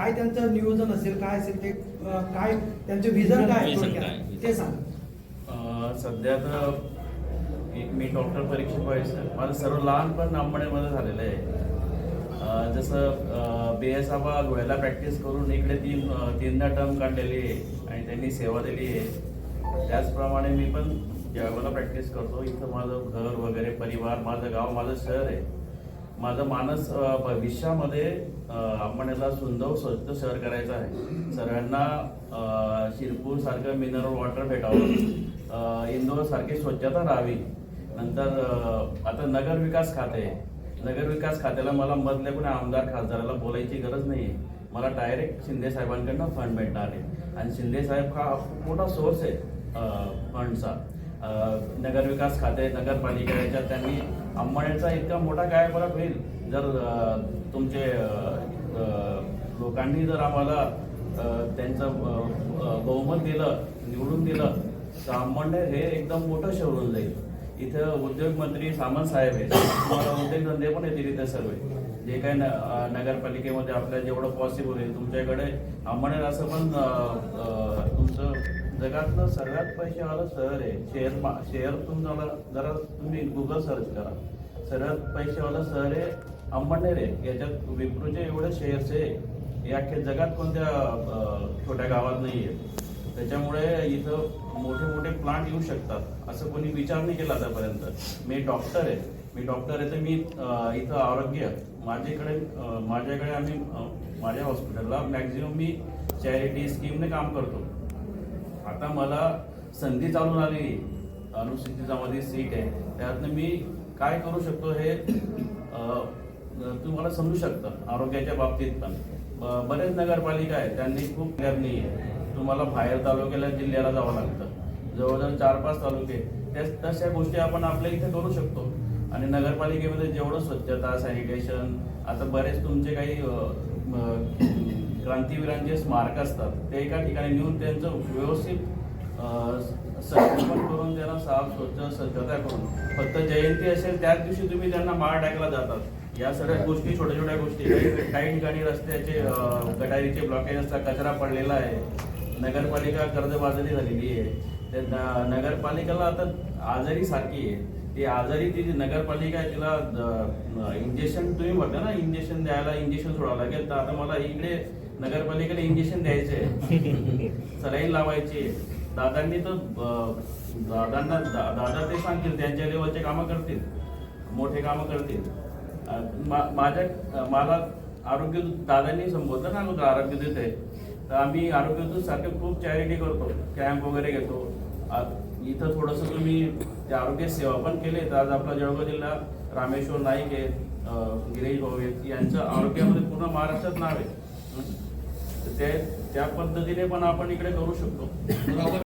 काय त्यांचं नियोजन असेल काय असेल ते अं, काय त्यांचे विजन काय थोडक्यात? ते सांग. सध्या तर एक मी डॉक्टर परीक्षा व्हायचं माझं सर्व लहानपण अंबण्यामध्ये झालेलं आहे. जसं बी एस आबा धुळ्याला प्रॅक्टिस करून इकडे तीन तीनदा टर्म काढलेली आहे आणि त्यांनी सेवा दिली आहे. त्याचप्रमाणे मी पण जळगावला प्रॅक्टिस करतो. इथं माझं घर वगैरे परिवार माझं गाव माझं शहर आहे. माझं मानस भविष्यामध्ये भविष्यामध्ये याला सुंदर स्वच्छ शहर करायचं आहे. सर्वांना शिरपूर सारखं मिनरल वॉटर भेटावं. इंदोर सारखी स्वच्छता राहावी. नंतर आता नगर विकास खाते. आहे. नगर विकास खात्याला मला मधल्या कोणी आमदार खासदाराला बोलायची गरज नाही आहे मला डायरेक्ट शिंदे साहेबांकडनं फंड भेटणार आहे. आणि शिंदे साहेब हा मोठा सोर्स आहे फंडचा नगर विकास खाते नगरपालिका याच्यात त्यांनी अंबाड्याचा इतका मोठा काय फरक होईल. जर तुमचे लोकांनी जर आम्हाला त्यांचं बहुमत दिलं निवडून दिलं तर अंबणे हे एकदम मोठं शहर होऊन जाईल. इथं उद्योग मंत्री सामंत साहेब आहेत. तुम्हाला उद्योगधंदे पण येतील इथे सर्व. जे काही न- नगरपालिकेमध्ये आपल्याला जेवढं पॉसिबल होईल तुमच्याकडे अंबणे असं पण तुमचं जगातलं सगळ्यात पैसेवालं शहर आहे. शेअर मा शेअर तुम्हाला जरा तुम्ही गुगल सर्च करा. सगळ्यात पैसेवालं शहर आहे अंबडनेर आहे. याच्यात विप्रोचे एवढे शेअर्स आहे. या अख्ख्या जगात कोणत्या छोट्या गावात नाही आहे त्याच्यामुळे इथं मोठे मोठे प्लांट येऊ शकतात. असं कोणी विचार नाही केला आतापर्यंत. मी डॉक्टर आहे. मी डॉक्टर आहे तर मी इथं आरोग्य. माझ्याकडे माझ्याकडे आम्ही माझ्या हॉस्पिटलला मॅक्झिमम मी चॅरिटी स्कीमने काम करतो. आता मला संधी चालून आली. अनुसूचित सीट आहे. त्यातनं मी काय करू शकतो हे तुम्हाला समजू शकतं आरोग्याच्या बाबतीत पण. बरेच नगरपालिका आहेत त्यांनी खूप नाही. आहे तुम्हाला बाहेर तालुक्याला जिल्ह्याला जावं लागतं. जवळजवळ चार पाच तालुके. त्या तशा गोष्टी आपण आपल्या इथे करू शकतो. आणि नगरपालिकेमध्ये जेवढं स्वच्छता सॅनिटेशन आता बरेच तुमचे काही क्रांतीवीरांचे स्मारक असतात. ते एका ठिकाणी नेऊन त्यांचं व्यवस्थित संगोपन करून त्यांना साफ स्वच्छ स्वच्छता करून. फक्त जयंती असेल त्याच दिवशी तुम्ही त्यांना माळ टाकायला जातात. या सगळ्या गोष्टी छोट्या छोट्या गोष्टी. काही ठिकाणी रस्त्याचे गटारीचे ब्लॉकेज असतात कचरा पडलेला आहे. नगरपालिका कर्जबाजारी झालेली आहे. त्या नगरपालिकेला आता आजारी सारखी आहे. ती आजारी ती नगरपालिका आहे तिला इंजेक्शन तुम्ही म्हणता ना इंजेक्शन द्यायला इंजेक्शन सोडावं लागेल. तर आता मला इकडे नगरपालिकेला इंजेक्शन द्यायचे. सलाईन लावायची. दादांनी तर दादांना दादा ते सांगतील त्यांच्या लेवलचे कामं करतील. मोठे कामं करतील. मा- माझ्या मला आरोग्य दादांनी संबोधलं ना आरोग्य दूत आहे तर आम्ही आरोग्य सारखे खूप चॅरिटी करतो. कॅम्प वगैरे घेतो. इथं थोडंसं तुम्ही ते आरोग्य सेवा पण केले तर आज आपला जळगाव जिल्हा रामेश्वर नाईक आहे गिरीश भाऊ आहेत. यांचं आरोग्यामध्ये पूर्ण महाराष्ट्रात नाव आहे. ते त्या पद्धतीने पण आपण इकडे करू शकतो.